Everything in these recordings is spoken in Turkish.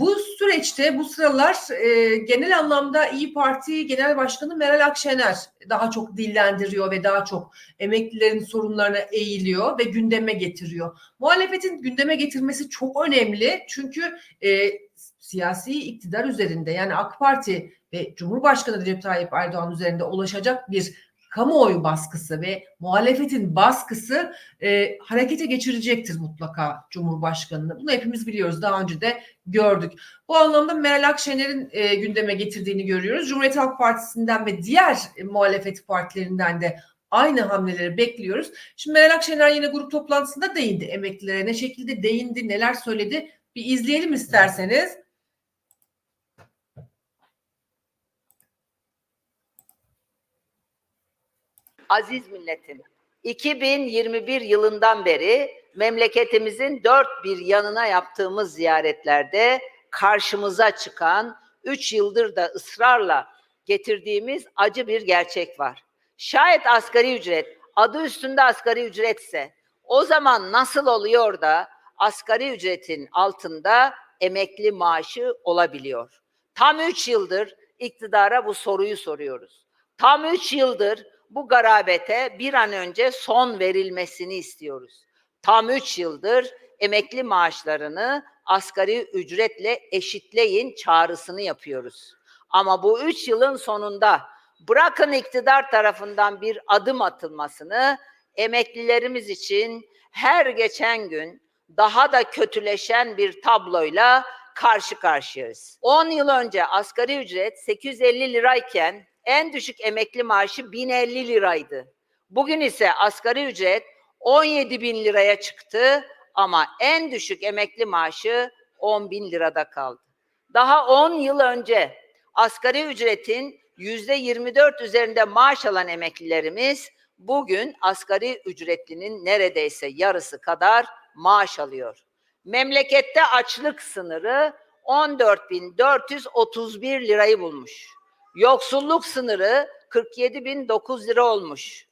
bu süreçte bu sıralar e, genel anlamda İyi Parti Genel Başkanı Meral Akşener daha çok dillendiriyor ve daha çok emeklilerin sorunlarına eğiliyor ve gündeme getiriyor. Muhalefetin gündeme getirmesi çok önemli çünkü e, siyasi iktidar üzerinde yani AK Parti ve Cumhurbaşkanı Recep Tayyip Erdoğan üzerinde ulaşacak bir kamuoyu baskısı ve muhalefetin baskısı e, harekete geçirecektir mutlaka Cumhurbaşkanı'nı. Bunu hepimiz biliyoruz. Daha önce de gördük. Bu anlamda Meral Akşener'in e, gündeme getirdiğini görüyoruz. Cumhuriyet Halk Partisi'nden ve diğer e, muhalefet partilerinden de aynı hamleleri bekliyoruz. Şimdi Meral Akşener yine grup toplantısında değindi emeklilere. Ne şekilde değindi, neler söyledi? Bir izleyelim isterseniz. Aziz milletim. 2021 yılından beri memleketimizin dört bir yanına yaptığımız ziyaretlerde karşımıza çıkan, üç yıldır da ısrarla getirdiğimiz acı bir gerçek var. Şayet asgari ücret adı üstünde asgari ücretse o zaman nasıl oluyor da asgari ücretin altında emekli maaşı olabiliyor? Tam üç yıldır iktidara bu soruyu soruyoruz. Tam üç yıldır bu garabete bir an önce son verilmesini istiyoruz. Tam üç yıldır emekli maaşlarını asgari ücretle eşitleyin çağrısını yapıyoruz. Ama bu üç yılın sonunda bırakın iktidar tarafından bir adım atılmasını emeklilerimiz için her geçen gün daha da kötüleşen bir tabloyla karşı karşıyayız. 10 yıl önce asgari ücret 850 lirayken en düşük emekli maaşı 1050 liraydı. Bugün ise asgari ücret 17 bin liraya çıktı ama en düşük emekli maaşı 10 bin lirada kaldı. Daha 10 yıl önce asgari ücretin yüzde 24 üzerinde maaş alan emeklilerimiz bugün asgari ücretlinin neredeyse yarısı kadar maaş alıyor. Memlekette açlık sınırı 14.431 lirayı bulmuş. Yoksulluk sınırı 47.009 lira olmuş.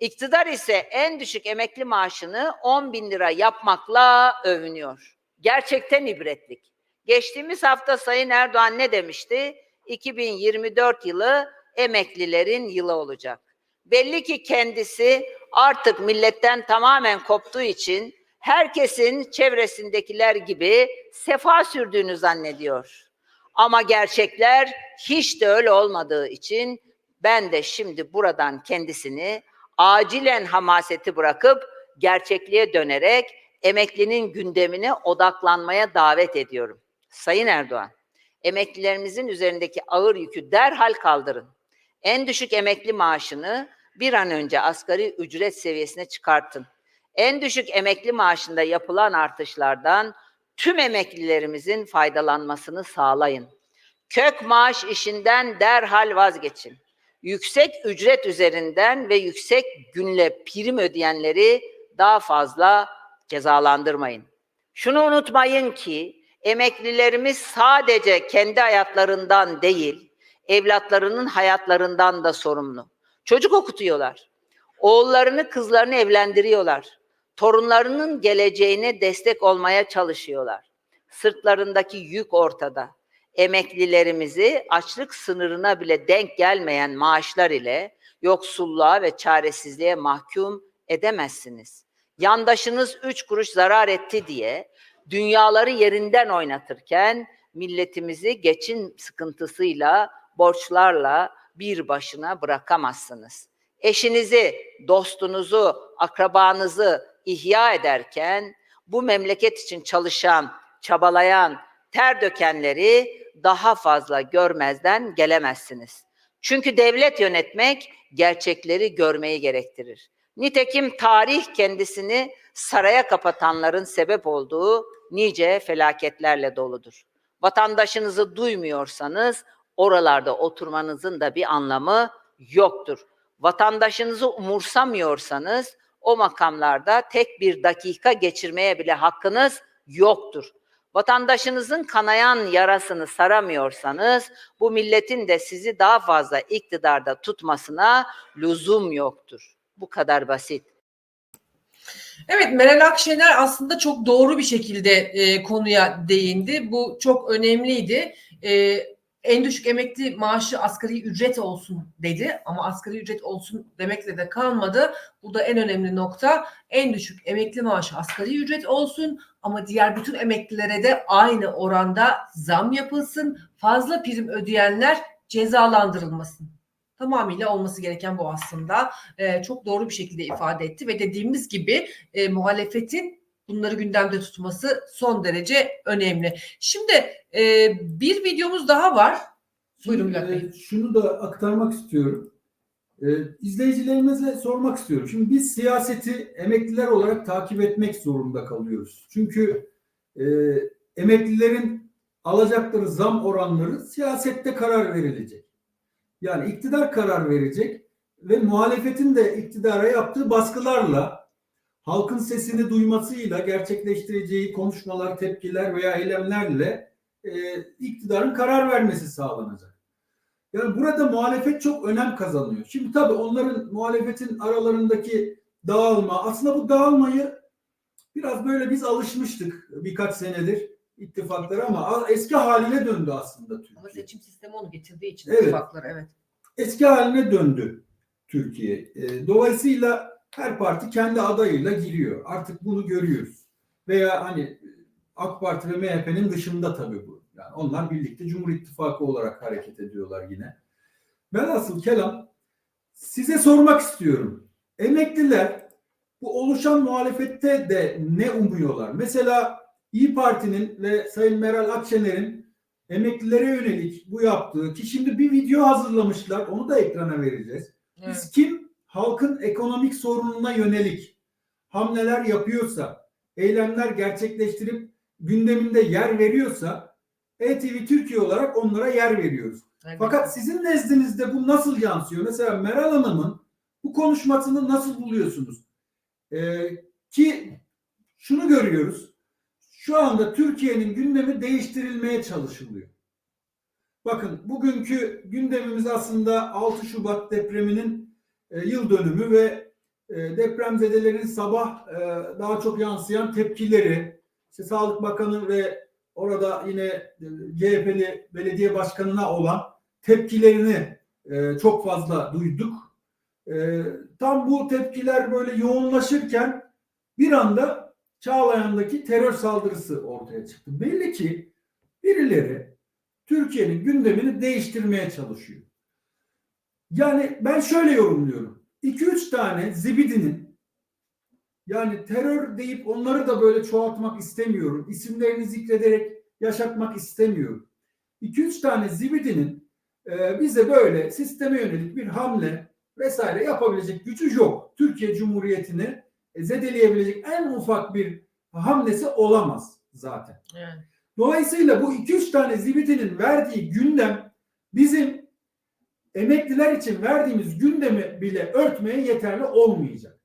İktidar ise en düşük emekli maaşını 10 bin lira yapmakla övünüyor. Gerçekten ibretlik. Geçtiğimiz hafta Sayın Erdoğan ne demişti? 2024 yılı emeklilerin yılı olacak. Belli ki kendisi artık milletten tamamen koptuğu için herkesin çevresindekiler gibi sefa sürdüğünü zannediyor. Ama gerçekler hiç de öyle olmadığı için ben de şimdi buradan kendisini acilen hamaseti bırakıp gerçekliğe dönerek emeklinin gündemine odaklanmaya davet ediyorum. Sayın Erdoğan, emeklilerimizin üzerindeki ağır yükü derhal kaldırın. En düşük emekli maaşını bir an önce asgari ücret seviyesine çıkartın. En düşük emekli maaşında yapılan artışlardan tüm emeklilerimizin faydalanmasını sağlayın. Kök maaş işinden derhal vazgeçin. Yüksek ücret üzerinden ve yüksek günle prim ödeyenleri daha fazla cezalandırmayın. Şunu unutmayın ki emeklilerimiz sadece kendi hayatlarından değil, evlatlarının hayatlarından da sorumlu. Çocuk okutuyorlar. Oğullarını, kızlarını evlendiriyorlar. Torunlarının geleceğine destek olmaya çalışıyorlar. Sırtlarındaki yük ortada. Emeklilerimizi açlık sınırına bile denk gelmeyen maaşlar ile yoksulluğa ve çaresizliğe mahkum edemezsiniz. Yandaşınız üç kuruş zarar etti diye dünyaları yerinden oynatırken milletimizi geçin sıkıntısıyla, borçlarla bir başına bırakamazsınız. Eşinizi, dostunuzu, akrabanızı ihya ederken bu memleket için çalışan, çabalayan, ter dökenleri daha fazla görmezden gelemezsiniz. Çünkü devlet yönetmek gerçekleri görmeyi gerektirir. Nitekim tarih kendisini saraya kapatanların sebep olduğu nice felaketlerle doludur. Vatandaşınızı duymuyorsanız oralarda oturmanızın da bir anlamı yoktur. Vatandaşınızı umursamıyorsanız o makamlarda tek bir dakika geçirmeye bile hakkınız yoktur. Vatandaşınızın kanayan yarasını saramıyorsanız bu milletin de sizi daha fazla iktidarda tutmasına lüzum yoktur. Bu kadar basit. Evet Meral Akşener aslında çok doğru bir şekilde e, konuya değindi. Bu çok önemliydi. E, en düşük emekli maaşı asgari ücret olsun dedi ama asgari ücret olsun demekle de kalmadı. Burada en önemli nokta en düşük emekli maaşı asgari ücret olsun ama diğer bütün emeklilere de aynı oranda zam yapılsın. Fazla prim ödeyenler cezalandırılmasın. Tamamıyla olması gereken bu aslında. Ee, çok doğru bir şekilde ifade etti ve dediğimiz gibi e, muhalefetin bunları gündemde tutması son derece önemli. Şimdi e, bir videomuz daha var. Buyurun Bülent Bey. e, Şunu da aktarmak istiyorum. E, izleyicilerimize sormak istiyorum. Şimdi biz siyaseti emekliler olarak takip etmek zorunda kalıyoruz. Çünkü e, emeklilerin alacakları zam oranları siyasette karar verilecek. Yani iktidar karar verecek ve muhalefetin de iktidara yaptığı baskılarla halkın sesini duymasıyla gerçekleştireceği konuşmalar, tepkiler veya eylemlerle e, iktidarın karar vermesi sağlanacak. Yani burada muhalefet çok önem kazanıyor. Şimdi tabii onların muhalefetin aralarındaki dağılma, aslında bu dağılmayı biraz böyle biz alışmıştık birkaç senedir ittifaklara ama eski haline döndü aslında Ama Türkiye. seçim sistemi onu getirdiği için Evet. ittifaklar evet. Eski haline döndü Türkiye. E, Dolayısıyla her parti kendi adayıyla giriyor. Artık bunu görüyoruz. Veya hani AK Parti ve MHP'nin dışında tabii bu. Yani onlar birlikte Cumhur İttifakı olarak hareket ediyorlar yine. Velhasıl kelam size sormak istiyorum. Emekliler bu oluşan muhalefette de ne umuyorlar? Mesela İyi Parti'nin ve Sayın Meral Akşener'in emeklilere yönelik bu yaptığı ki şimdi bir video hazırlamışlar onu da ekrana vereceğiz. Biz evet. kim halkın ekonomik sorununa yönelik hamleler yapıyorsa, eylemler gerçekleştirip gündeminde yer veriyorsa ETV Türkiye olarak onlara yer veriyoruz. evet. Fakat sizin nezdinizde bu nasıl yansıyor? Mesela Meral Hanım'ın bu konuşmasını nasıl buluyorsunuz? Ee, ki şunu görüyoruz. Şu anda Türkiye'nin gündemi değiştirilmeye çalışılıyor. Bakın bugünkü gündemimiz aslında 6 Şubat depreminin e, yıl dönümü ve e, depremzedelerin sabah e, daha çok yansıyan tepkileri, işte Sağlık Bakanı ve orada yine e, CHP'li belediye başkanına olan tepkilerini çok fazla duyduk. Tam bu tepkiler böyle yoğunlaşırken bir anda Çağlayan'daki terör saldırısı ortaya çıktı. Belli ki birileri Türkiye'nin gündemini değiştirmeye çalışıyor. Yani ben şöyle yorumluyorum. 2-3 tane zibidinin yani terör deyip onları da böyle çoğaltmak istemiyorum. İsimlerini zikrederek yaşatmak istemiyorum. 2-3 tane zibidinin e, bize böyle sisteme yönelik bir hamle vesaire yapabilecek gücü yok. Türkiye Cumhuriyeti'ni e, zedeleyebilecek en ufak bir hamlesi olamaz zaten. Yani. Dolayısıyla bu 2-3 tane zibidinin verdiği gündem bizim emekliler için verdiğimiz gündemi bile örtmeye yeterli olmayacak.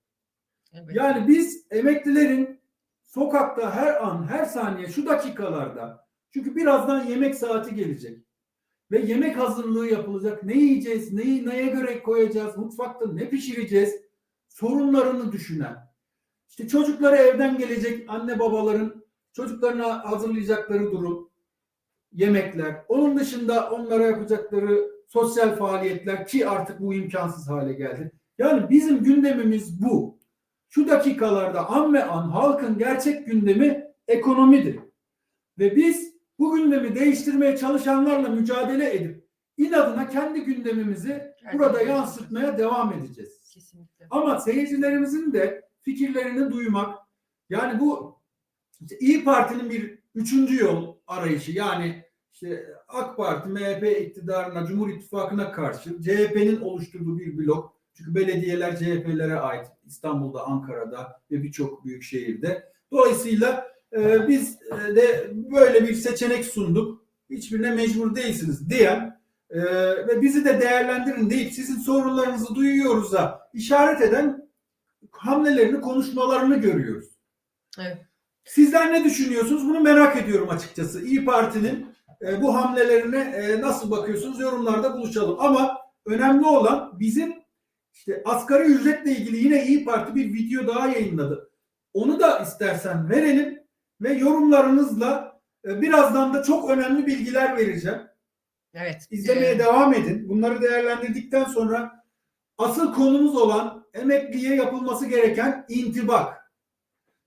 evet. Yani biz emeklilerin sokakta her an, her saniye, şu dakikalarda çünkü birazdan yemek saati gelecek ve yemek hazırlığı yapılacak. Ne yiyeceğiz, neyi neye göre koyacağız, mutfakta ne pişireceğiz sorunlarını düşünen. İşte çocukları evden gelecek anne babaların çocuklarına hazırlayacakları durum, yemekler. Onun dışında onlara yapacakları sosyal faaliyetler ki artık bu imkansız hale geldi. Yani bizim gündemimiz bu. Şu dakikalarda an ve an halkın gerçek gündemi ekonomidir. Ve biz bu gündemi değiştirmeye çalışanlarla mücadele edip inadına kendi gündemimizi burada yansıtmaya devam edeceğiz. Kesinlikle. Ama seyircilerimizin de fikirlerini duymak yani bu işte İyi Parti'nin bir üçüncü yol arayışı yani işte AK Parti, MHP iktidarına, Cumhur İttifakı'na karşı CHP'nin oluşturduğu bir blok. Çünkü belediyeler CHP'lere ait İstanbul'da, Ankara'da ve birçok büyük şehirde. Dolayısıyla e, biz e, de böyle bir seçenek sunduk. Hiçbirine mecbur değilsiniz diyen e, ve bizi de değerlendirin deyip sizin sorunlarınızı duyuyoruz'a işaret eden hamlelerini, konuşmalarını görüyoruz. Evet. Sizler ne düşünüyorsunuz? Bunu merak ediyorum açıkçası. İyi Parti'nin e, bu hamlelerine e, nasıl bakıyorsunuz? Yorumlarda buluşalım. Ama önemli olan bizim işte asgari ücretle ilgili yine İyi Parti bir video daha yayınladı. Onu da istersen verelim ve yorumlarınızla e, birazdan da çok önemli bilgiler vereceğim. Evet. İzlemeye Ee, devam edin. Bunları değerlendirdikten sonra asıl konumuz olan emekliye yapılması gereken intibak.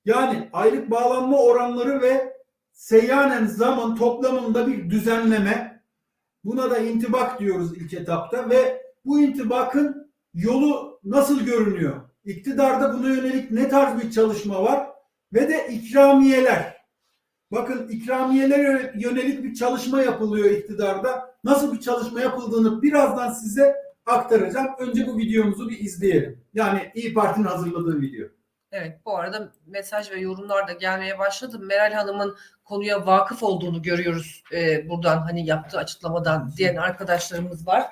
Yani aylık bağlanma oranları ve seyyanen zaman toplamında bir düzenleme. Buna da intibak diyoruz ilk etapta ve bu intibakın yolu nasıl görünüyor? İktidarda buna yönelik ne tarz bir çalışma var? Ve de ikramiyeler. Bakın ikramiyelere yönelik bir çalışma yapılıyor iktidarda. Nasıl bir çalışma yapıldığını birazdan size aktaracağım. Önce bu videomuzu bir izleyelim. Yani İyi Parti'nin hazırladığı video. Evet bu arada mesaj ve yorumlar da gelmeye başladı. Meral Hanım'ın konuya vakıf olduğunu görüyoruz e, buradan hani yaptığı açıklamadan diyen arkadaşlarımız var.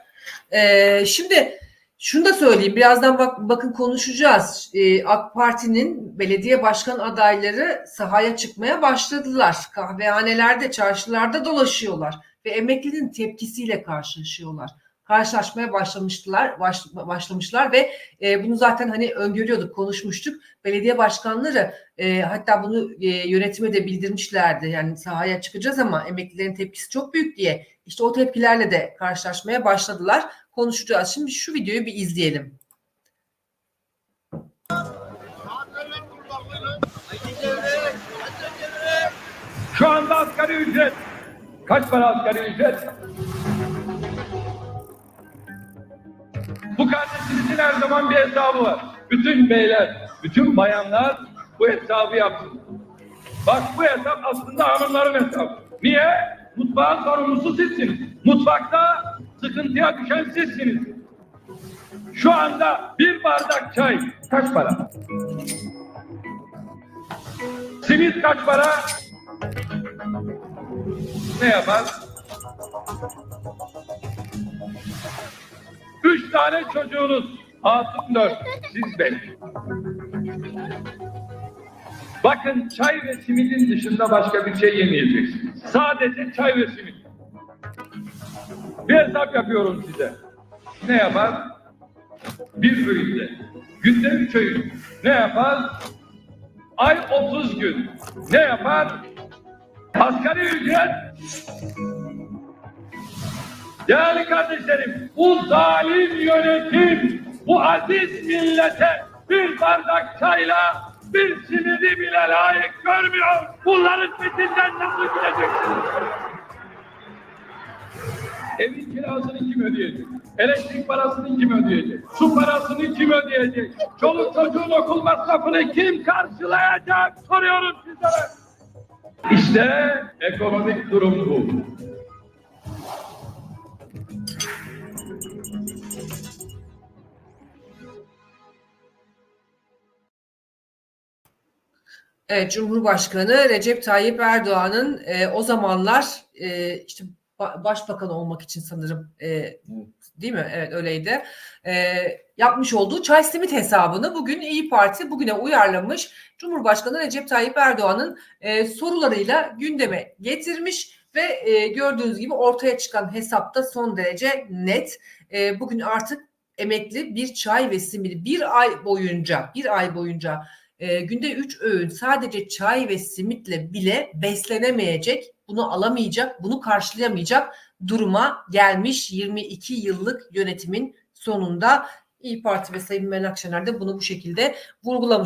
E, şimdi şunu da söyleyeyim birazdan bak, bakın konuşacağız. E, AK Parti'nin belediye başkan adayları sahaya çıkmaya başladılar. Kahvehanelerde, çarşılarda dolaşıyorlar ve emeklinin tepkisiyle karşılaşıyorlar. Karşılaşmaya başlamıştılar, baş, başlamışlar ve e, bunu zaten hani öngörüyorduk, konuşmuştuk belediye başkanları e, hatta bunu e, yönetime de bildirmişlerdi. Yani sahaya çıkacağız ama emeklilerin tepkisi çok büyük diye. İşte o tepkilerle de karşılaşmaya başladılar. Konuşacağız. Şimdi şu videoyu bir izleyelim. Şu anda asgari ücret. Kaç para asgari ücret? Bu kardeşinizin her zaman bir hesabı var. Bütün beyler, bütün bayanlar bu hesabı yapsın. Bak bu hesap aslında hanımların hesabı. Niye? Mutfağın sorumlusu sizsiniz. Mutfakta sıkıntıya düşen sizsiniz. Şu anda bir bardak çay kaç para? Simit kaç para? Ne yapar? Üç tane çocuğunuz. Hatun dört. Siz beş. Bakın çay ve simidin dışında başka bir şey yemeyeceksiniz. Sadece çay ve simit. Bir hesap yapıyorum size. Ne yapar? Bir öğünde. Günde üç öğün. Ne yapar? Ay 30 gün. Ne yapar? Asgari ücret. Değerli kardeşlerim, bu zalim yönetim, bu aziz millete bir bardak çayla bir simidi bile layık görmüyor. Bunların peşinden nasıl gideceksiniz? Evin kirasını kim ödeyecek? Elektrik parasını kim ödeyecek? Su parasını kim ödeyecek? Çoluk çocuğun okul masrafını kim karşılayacak? Soruyorum sizlere. İşte ekonomik durum bu. Evet, Cumhurbaşkanı Recep Tayyip Erdoğan'ın e, o zamanlar e, işte ba- başbakan olmak için sanırım e, değil mi? Evet öyleydi. E, yapmış olduğu çay simit hesabını bugün İyi Parti bugüne uyarlamış. Cumhurbaşkanı Recep Tayyip Erdoğan'ın e, sorularıyla gündeme getirmiş ve e, gördüğünüz gibi ortaya çıkan hesapta son derece net. E, bugün artık emekli bir çay ve simidi bir ay boyunca bir ay boyunca e, günde 3 öğün sadece çay ve simitle bile beslenemeyecek, bunu alamayacak, bunu karşılayamayacak duruma gelmiş 22 yıllık yönetimin sonunda İyi Parti ve Sayın Meral Akşener de bunu bu şekilde vurgulamış.